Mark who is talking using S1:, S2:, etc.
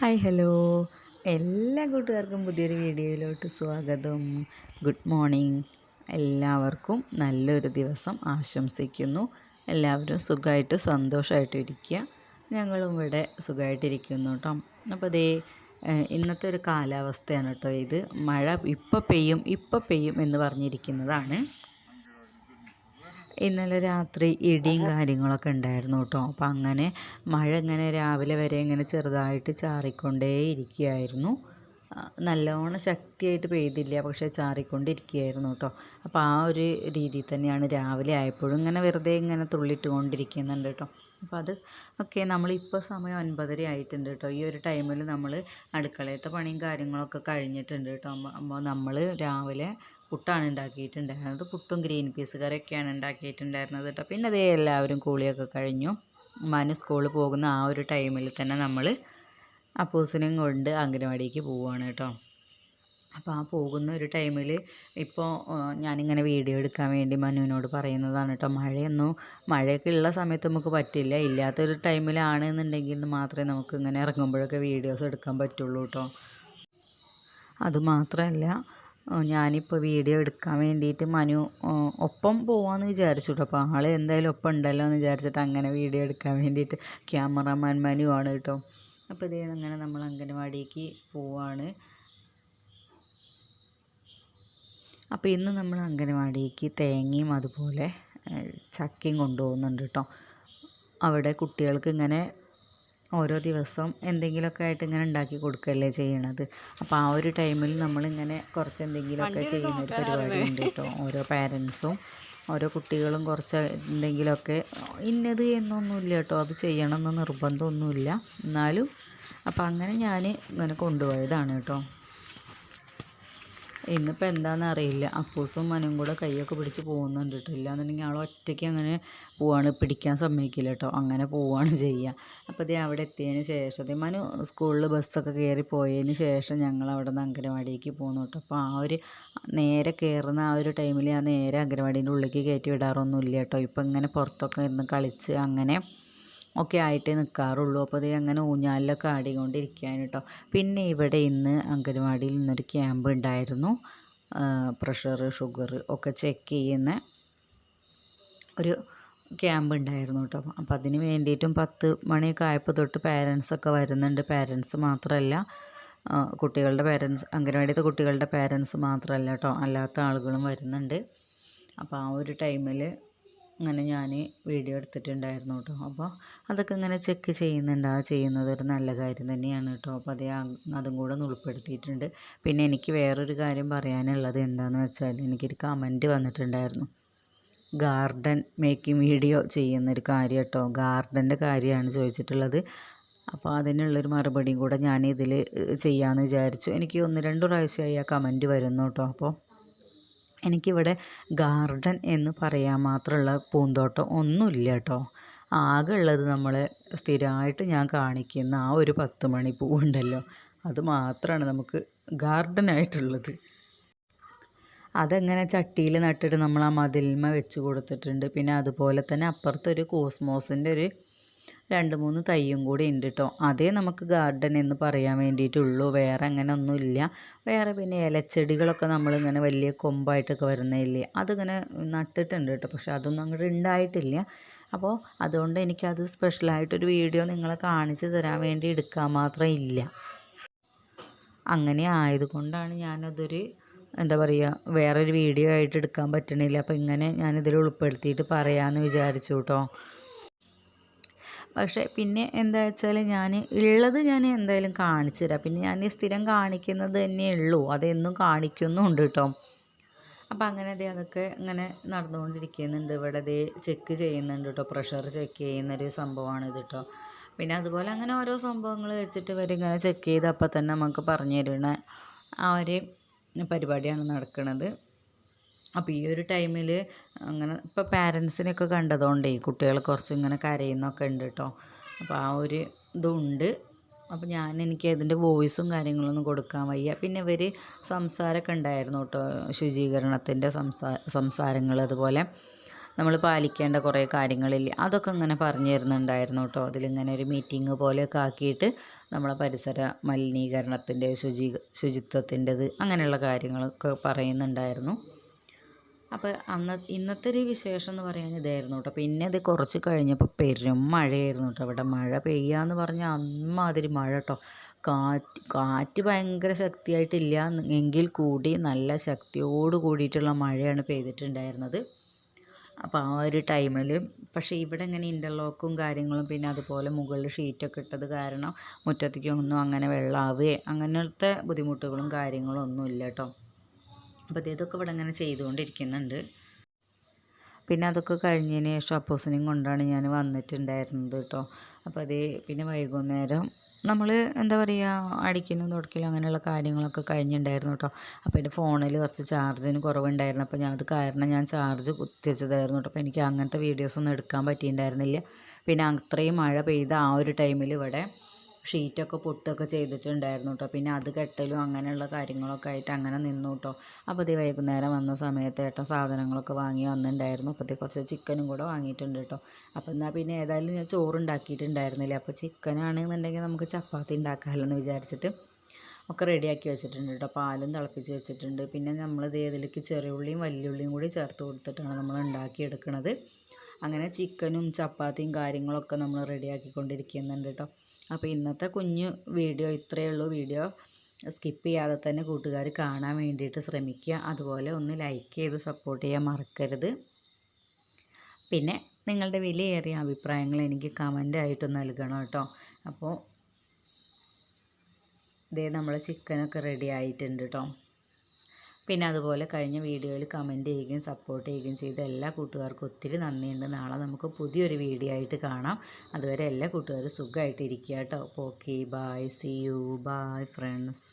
S1: Hi hello. എല്ലാ കൂട്ടുകാർക്കും പുതിയൊരു വീഡിയോയിലോട്ട് സ്വാഗതം. Good morning. എല്ലാവർക്കും നല്ലൊരു ദിവസം ആശംസിക്കുന്നു. എല്ലാവരും സുഖമായിട്ട് സന്തോഷമായിട്ട് ഇരിക്കുക. ഞങ്ങളും ഇവിടെ സുഖമായിട്ടിരിക്കുന്നു കേട്ടോ. അപ്പോൾ അതേ ഇന്നത്തെ ഒരു കാലാവസ്ഥയാണ് കേട്ടോ ഇത്. മഴ ഇപ്പം പെയ്യും ഇപ്പം പെയ്യും എന്ന് പറഞ്ഞിരിക്കുന്നതാണ്. ഇന്നലെ രാത്രി ഇടിയും കാര്യങ്ങളൊക്കെ ഉണ്ടായിരുന്നു കേട്ടോ. അപ്പം അങ്ങനെ മഴ ഇങ്ങനെ രാവിലെ വരെ ഇങ്ങനെ ചെറുതായിട്ട് ചാറിക്കൊണ്ടേ ഇരിക്കുകയായിരുന്നു നല്ലോണം ശക്തിയായിട്ട് പെയ്തില്ല പക്ഷേ ചാറിക്കൊണ്ടിരിക്കുകയായിരുന്നു കേട്ടോ. അപ്പോൾ ആ ഒരു രീതിയിൽ തന്നെയാണ് രാവിലെ ആയപ്പോഴും ഇങ്ങനെ വെറുതെ ഇങ്ങനെ തുള്ളിയിട്ട് കൊണ്ടിരിക്കുന്നുണ്ട് കേട്ടോ. അപ്പോൾ അത് ഒക്കെ നമ്മളിപ്പോൾ സമയം ഒൻപതര ആയിട്ടുണ്ട് കേട്ടോ. ഈ ഒരു ടൈമിൽ നമ്മൾ അടുക്കളയത്തെ പണിയും കാര്യങ്ങളൊക്കെ കഴിഞ്ഞിട്ടുണ്ട് കേട്ടോ. അപ്പോൾ നമ്മൾ രാവിലെ പുട്ടാണ് ഉണ്ടാക്കിയിട്ടുണ്ടായിരുന്നത്. പുട്ടും ഗ്രീൻ പീസ് കറിയൊക്കെയാണ് ഉണ്ടാക്കിയിട്ടുണ്ടായിരുന്നത് കേട്ടോ. പിന്നെ അതേ എല്ലാവരും കൂളിയൊക്കെ കഴിഞ്ഞു. മനു സ്കൂളിൽ പോകുന്ന ആ ഒരു ടൈമിൽ തന്നെ നമ്മൾ അപ്പൂസിനെയും കൊണ്ട് അംഗനവാടിക്ക് പോവുകയാണ് കേട്ടോ. അപ്പോൾ ആ പോകുന്ന ഒരു ടൈമിൽ ഇപ്പോൾ ഞാനിങ്ങനെ വീഡിയോ എടുക്കാൻ വേണ്ടി മനുവിനോട് പറയുന്നതാണ് കേട്ടോ. മഴയൊന്നും മഴയൊക്കെ ഉള്ള സമയത്ത് നമുക്ക് പറ്റില്ല. ഇല്ലാത്തൊരു ടൈമിലാണെന്നുണ്ടെങ്കിൽ മാത്രമേ നമുക്ക് ഇങ്ങനെ ഇറങ്ങുമ്പോഴൊക്കെ വീഡിയോസ് എടുക്കാൻ പറ്റുള്ളൂ കേട്ടോ. അതുമാത്രമല്ല ഞാനിപ്പോൾ വീഡിയോ എടുക്കാൻ വേണ്ടിയിട്ട് മനു ഒപ്പം പോവാമെന്ന് വിചാരിച്ചു കേട്ടോ അപ്പോൾ ആൾ എന്തായാലും ഒപ്പം ഉണ്ടല്ലോ എന്ന് വിചാരിച്ചിട്ട് അങ്ങനെ വീഡിയോ എടുക്കാൻ വേണ്ടിയിട്ട് ക്യാമറാമാൻ മനു ആണ് കേട്ടോ അപ്പോൾ ഇതേ അങ്ങനെ നമ്മൾ അംഗനവാടിക്ക് പോവാണ്. അപ്പോൾ ഇന്ന് നമ്മൾ അംഗനവാടിക്ക് തേങ്ങയും അതുപോലെ ചക്കയും കൊണ്ടുപോകുന്നുണ്ട് കേട്ടോ അവിടെ കുട്ടികൾക്ക് ഇങ്ങനെ ഓരോ ദിവസം എന്തെങ്കിലുമൊക്കെ ആയിട്ട് ഇങ്ങനെ ഉണ്ടാക്കി കൊടുക്കുകയല്ലേ ചെയ്യണത്. അപ്പോൾ ആ ഒരു ടൈമിൽ നമ്മളിങ്ങനെ കുറച്ച് എന്തെങ്കിലുമൊക്കെ ചെയ്യുന്ന ഒരു പരിപാടി ഉണ്ട് കേട്ടോ. ഓരോ പാരൻസും ഓരോ കുട്ടികളും കുറച്ച് എന്തെങ്കിലുമൊക്കെ ഇന്നത് എന്നൊന്നുമില്ല കേട്ടോ. അത് ചെയ്യണമെന്ന് നിർബന്ധമൊന്നുമില്ല. എന്നാലും അപ്പോൾ അങ്ങനെ ഞാൻ ഇങ്ങനെ കൊണ്ടുപോയതാണ് കേട്ടോ. ഇന്നിപ്പോൾ എന്താണെന്ന് അറിയില്ല. അപ്പൂസും മനും കൂടെ കൈയൊക്കെ പിടിച്ച് പോകുന്നുണ്ട് കേട്ടോ. ഇല്ലാന്നുണ്ടെങ്കിൽ ആൾ ഒറ്റയ്ക്ക് അങ്ങനെ പോവാണ്. പിടിക്കാൻ സമ്മതിക്കില്ല കേട്ടോ. അങ്ങനെ പോവുകയാണ് ചെയ്യുക അപ്പോൾ ദേ അവിടെ എത്തിയതിന് ശേഷം അതേ മനു സ്കൂളിൽ ബസ്സൊക്കെ കയറി പോയതിന് ശേഷം ഞങ്ങൾ അവിടെ നിന്ന് അംഗനവാടിക്ക് പോകുന്നു കേട്ടോ. അപ്പോൾ ആ ഒരു നേരെ കയറുന്ന ആ ഒരു ടൈമിൽ ആ നേരെ അംഗനവാടീന്റെ ഉള്ളിലേക്ക് കയറ്റി വിടാറൊന്നുമില്ല കേട്ടോ. ഇപ്പം ഇങ്ങനെ പുറത്തൊക്കെ ഇരുന്ന് കളിച്ച് അങ്ങനെ ഒക്കെ ആയിട്ടേ നിൽക്കാറുള്ളൂ അപ്പോൾ അത് അങ്ങനെ ഊഞ്ഞാലിലൊക്കെ ആടിക്കൊണ്ടിരിക്കുകയാണ് കേട്ടോ പിന്നെ ഇവിടെ ഇന്ന് അംഗൻവാടിയിൽ നിന്നൊരു ക്യാമ്പ് ഉണ്ടായിരുന്നു. പ്രഷർ ഷുഗർ ഒക്കെ ചെക്ക് ചെയ്യുന്ന ഒരു ക്യാമ്പ് ഉണ്ടായിരുന്നു കേട്ടോ അപ്പോൾ അതിന് വേണ്ടിയിട്ടും പത്ത് മണിയൊക്കെ ആയപ്പോൾ തൊട്ട് പാരൻസൊക്കെ വരുന്നുണ്ട്. പാരൻസ് മാത്രമല്ല കുട്ടികളുടെ പാരൻസ് അംഗനവാടിയത്തെ കുട്ടികളുടെ പാരൻസ് മാത്രമല്ല കേട്ടോ അല്ലാത്ത ആളുകളും വരുന്നുണ്ട്. അപ്പോൾ ആ ഒരു ടൈമിൽ അങ്ങനെ ഞാൻ വീഡിയോ എടുത്തിട്ടുണ്ടായിരുന്നു കേട്ടോ അപ്പോൾ അതൊക്കെ ഇങ്ങനെ ചെക്ക് ചെയ്യുന്നുണ്ട്. ആ ചെയ്യുന്നത് ഒരു നല്ല കാര്യം തന്നെയാണ് കേട്ടോ അപ്പോൾ അത് അതും കൂടെ ഒന്ന് ഉൾപ്പെടുത്തിയിട്ടുണ്ട്. പിന്നെ എനിക്ക് വേറൊരു കാര്യം പറയാനുള്ളത് എന്താണെന്ന് വെച്ചാൽ എനിക്കൊരു കമന്റ് വന്നിട്ടുണ്ടായിരുന്നു. ഗാർഡൻ മേക്കിംഗ് വീഡിയോ ചെയ്യുന്നൊരു കാര്യം കേട്ടോ ഗാർഡന്റെ കാര്യമാണ് ചോദിച്ചിട്ടുള്ളത്. അപ്പോൾ അതിനുള്ളൊരു മറുപടിയും കൂടെ ഞാൻ ഇതിൽ ചെയ്യാമെന്ന് വിചാരിച്ചു. എനിക്ക് ഒന്ന് രണ്ട് പ്രാവശ്യമായി ആ കമന്റ് വരുന്നു കേട്ടോ അപ്പോൾ എനിക്കിവിടെ ഗാർഡൻ എന്ന് പറയാൻ മാത്രമുള്ള പൂന്തോട്ടം ഒന്നുമില്ല കേട്ടോ. ആകെ ഉള്ളത് നമ്മൾ സ്ഥിരമായിട്ട് ഞാൻ കാണിക്കുന്ന ആ ഒരു പത്ത് മണി പൂവുണ്ടല്ലോ അത് മാത്രമാണ് നമുക്ക് ഗാർഡനായിട്ടുള്ളത് അതെങ്ങനെ ചട്ടിയിൽ നട്ടിട്ട് നമ്മൾ ആ മതിൽമ വെച്ച് കൊടുത്തിട്ടുണ്ട്. പിന്നെ അതുപോലെ തന്നെ അപ്പുറത്തൊരു കോസ്മോസിന്റെ ഒരു രണ്ട് മൂന്ന് തയ്യും കൂടി ഉണ്ട് കേട്ടോ അതേ നമുക്ക് ഗാർഡൻ എന്ന് പറയാൻ വേണ്ടിയിട്ടുള്ളൂ. വേറെ അങ്ങനെ ഒന്നുമില്ല വേറെ പിന്നെ ഇലച്ചെടികളൊക്കെ നമ്മളിങ്ങനെ വലിയ കൊമ്പായിട്ടൊക്കെ വരുന്നതില്ലേ. അതിങ്ങനെ നട്ടിട്ടുണ്ട് കേട്ടോ പക്ഷെ അതൊന്നും അങ്ങോട്ട് ഉണ്ടായിട്ടില്ല അപ്പോൾ അതുകൊണ്ട് എനിക്കത് സ്പെഷ്യലായിട്ടൊരു വീഡിയോ നിങ്ങളെ കാണിച്ച് തരാൻ വേണ്ടി എടുക്കാൻ മാത്രം ഇല്ല. അങ്ങനെ ആയതുകൊണ്ടാണ് ഞാനതൊരു എന്താ പറയുക വേറൊരു വീഡിയോ ആയിട്ട് എടുക്കാൻ പറ്റണില്ല. അപ്പോൾ ഇങ്ങനെ ഞാനിതിൽ ഉൾപ്പെടുത്തിയിട്ട് പറയാമെന്ന് വിചാരിച്ചു കേട്ടോ പക്ഷേ പിന്നെ എന്താ വെച്ചാൽ ഞാൻ ഉള്ളത് ഞാൻ എന്തായാലും കാണിച്ചു തരാം പിന്നെ ഞാൻ സ്ഥിരം കാണിക്കുന്നത് തന്നെ ഉള്ളൂ. അതെന്നും കാണിക്കുന്നുണ്ട് കേട്ടോ. അപ്പം അങ്ങനെ ദേ അതൊക്കെ ഇങ്ങനെ നടന്നുകൊണ്ടിരിക്കുന്നുണ്ട്. ഇവിടെ ദേ ചെക്ക് ചെയ്യുന്നുണ്ട് കേട്ടോ. പ്രഷർ ചെക്ക് ചെയ്യുന്നൊരു ഇത് കേട്ടോ. പിന്നെ അതുപോലെ അങ്ങനെ ഓരോ സംഭവങ്ങൾ വെച്ചിട്ട് ഇങ്ങനെ ചെക്ക് ചെയ്ത് അപ്പം തന്നെ നമുക്ക് പറഞ്ഞു തരുന്ന ആ ഒരു പരിപാടിയാണ് നടക്കുന്നത് അപ്പോൾ ഈ ഒരു ടൈമിൽ അങ്ങനെ ഇപ്പോൾ പാരൻസിനെയൊക്കെ കണ്ടതുകൊണ്ടേ കുട്ടികൾ കുറച്ച് ഇങ്ങനെ കരയുന്നൊക്കെ ഉണ്ട് കേട്ടോ അപ്പോൾ ആ ഒരു ഇതുണ്ട്. അപ്പോൾ ഞാൻ എനിക്ക് അതിന്റെ വോയിസും കാര്യങ്ങളൊന്നും കൊടുക്കാൻ വയ്യ. പിന്നെ ഇവർ സംസാരമൊക്കെ ഉണ്ടായിരുന്നു കേട്ടോ ശുചീകരണത്തിന്റെ സംസാ സംസാരങ്ങൾ അതുപോലെ നമ്മൾ പാലിക്കേണ്ട കുറേ കാര്യങ്ങളില്ലേ അതൊക്കെ ഇങ്ങനെ പറഞ്ഞു തരുന്നുണ്ടായിരുന്നു കേട്ടോ അതിലിങ്ങനെ ഒരു മീറ്റിംഗ് പോലെയൊക്കെ ആക്കിയിട്ട് നമ്മളെ പരിസര മലിനീകരണത്തിന്റെ ശുചി ശുചിത്വത്തിന്റെത് അങ്ങനെയുള്ള കാര്യങ്ങളൊക്കെ പറയുന്നുണ്ടായിരുന്നു. അപ്പോൾ അന്ന് ഇന്നത്തെ ഒരു വിശേഷം എന്ന് പറയാൻ ഇതായിരുന്നു കേട്ടോ. പിന്നെ അത് കുറച്ച് കഴിഞ്ഞപ്പോൾ പെരും മഴയായിരുന്നു കേട്ടോ. അവിടെ മഴ പെയ്യാന്ന് പറഞ്ഞാൽ അമ്മാതിരി മഴ കേട്ടോ. കാറ്റ് കാറ്റ് ഭയങ്കര ശക്തിയായിട്ടില്ല. എങ്കിൽ കൂടി നല്ല ശക്തിയോട് കൂടിയിട്ടുള്ള മഴയാണ് പെയ്തിട്ടുണ്ടായിരുന്നത്. അപ്പോൾ ആ ഒരു ടൈമിൽ പക്ഷേ ഇവിടെ ഇങ്ങനെ ഇന്റർലോക്കും കാര്യങ്ങളും പിന്നെ അതുപോലെ മുകളിൽ ഷീറ്റൊക്കെ ഇട്ടത് കാരണം മുറ്റത്തേക്കൊന്നും അങ്ങനെ വെള്ളമാവുകയോ അങ്ങനത്തെ ബുദ്ധിമുട്ടുകളും കാര്യങ്ങളും ഒന്നും ഇല്ല കേട്ടോ. അപ്പോൾ ഇതൊക്കെ ഇവിടെ ഇങ്ങനെ ചെയ്തുകൊണ്ടിരിക്കുന്നുണ്ട്. പിന്നെ അതൊക്കെ കഴിഞ്ഞതിന് ശേഷം അപ്പോസിനെയും കൊണ്ടാണ് ഞാൻ വന്നിട്ടുണ്ടായിരുന്നത് കേട്ടോ അപ്പോൾ അത് പിന്നെ വൈകുന്നേരം നമ്മൾ എന്താ പറയുക അടിക്കലും തുടക്കലും അങ്ങനെയുള്ള കാര്യങ്ങളൊക്കെ കഴിഞ്ഞിട്ടുണ്ടായിരുന്നു കേട്ടോ അപ്പോൾ എന്റെ ഫോണിൽ കുറച്ച് ചാർജിന് കുറവുണ്ടായിരുന്നു. അപ്പോൾ ഞാൻ അത് കാരണം ഞാൻ ചാർജ് കുത്തിവെച്ചതായിരുന്നു കേട്ടോ അപ്പോൾ എനിക്ക് അങ്ങനത്തെ വീഡിയോസൊന്നും എടുക്കാൻ പറ്റിയിട്ടുണ്ടായിരുന്നില്ല. പിന്നെ അത്രയും മഴ പെയ്ത ആ ഒരു ടൈമിൽ ഇവിടെ ഷീറ്റൊക്കെ പൊട്ടുകയൊക്കെ ചെയ്തിട്ടുണ്ടായിരുന്നു കേട്ടോ പിന്നെ അത് കെട്ടലും അങ്ങനെയുള്ള കാര്യങ്ങളൊക്കെ ആയിട്ട് അങ്ങനെ നിന്നു കേട്ടോ അപ്പോൾ ഇത് വൈകുന്നേരം വന്ന സമയത്ത് ഏട്ടൻ സാധനങ്ങളൊക്കെ വാങ്ങി വന്നിട്ടുണ്ടായിരുന്നു. അപ്പോൾ കുറച്ച് ചിക്കനും കൂടെ വാങ്ങിയിട്ടുണ്ട് കേട്ടോ അപ്പോൾ എന്നാൽ പിന്നെ ഏതായാലും ഞാൻ ചോറ് ഉണ്ടാക്കിയിട്ടുണ്ടായിരുന്നില്ല അപ്പോൾ ചിക്കനാണെന്നുണ്ടെങ്കിൽ നമുക്ക് ചപ്പാത്തി ഉണ്ടാക്കാമല്ലോ എന്ന് വിചാരിച്ചിട്ട് ഒക്കെ റെഡിയാക്കി വെച്ചിട്ടുണ്ട് കേട്ടോ പാലും തിളപ്പിച്ച് വെച്ചിട്ടുണ്ട്. പിന്നെ ഇത് ഇതിലേക്ക് ചെറിയുള്ളിയും വലിയുള്ളിയും കൂടി ചേർത്ത് കൊടുത്തിട്ടാണ് നമ്മൾ ഉണ്ടാക്കിയെടുക്കുന്നത് അങ്ങനെ ചിക്കനും ചപ്പാത്തിയും കാര്യങ്ങളൊക്കെ നമ്മൾ റെഡിയാക്കിക്കൊണ്ടിരിക്കുന്നുണ്ട് കേട്ടോ അപ്പോൾ ഇന്നത്തെ കുഞ്ഞു വീഡിയോ ഇത്രയേ ഉള്ളൂ. വീഡിയോ സ്കിപ്പ് ചെയ്യാതെ തന്നെ കൂട്ടുകാർ കാണാൻ വേണ്ടിയിട്ട് ശ്രമിക്കുക. അതുപോലെ ഒന്ന് ലൈക്ക് ചെയ്ത് സപ്പോർട്ട് ചെയ്യാൻ മറക്കരുത്. പിന്നെ നിങ്ങളുടെ വിലയേറിയ അഭിപ്രായങ്ങൾ എനിക്ക് കമന്റായിട്ട് നൽകണം കേട്ടോ. അപ്പോൾ ഇതേ നമ്മൾ ചിക്കനൊക്കെ റെഡി ആയിട്ടുണ്ട് കേട്ടോ പിന്നെ അതുപോലെ കഴിഞ്ഞ വീഡിയോയിൽ കമന്റ് ചെയ്യുകയും സപ്പോർട്ട് ചെയ്യുകയും ചെയ്ത എല്ലാ കൂട്ടുകാർക്കും ഒത്തിരി നന്ദിയുണ്ട്. നാളെ നമുക്ക് പുതിയൊരു വീഡിയോ ആയിട്ട് കാണാം. അതുവരെ എല്ലാ കൂട്ടുകാരും സുഖമായിട്ട് ഇരിക്കുക കേട്ടോ. Okay bye see you bye friends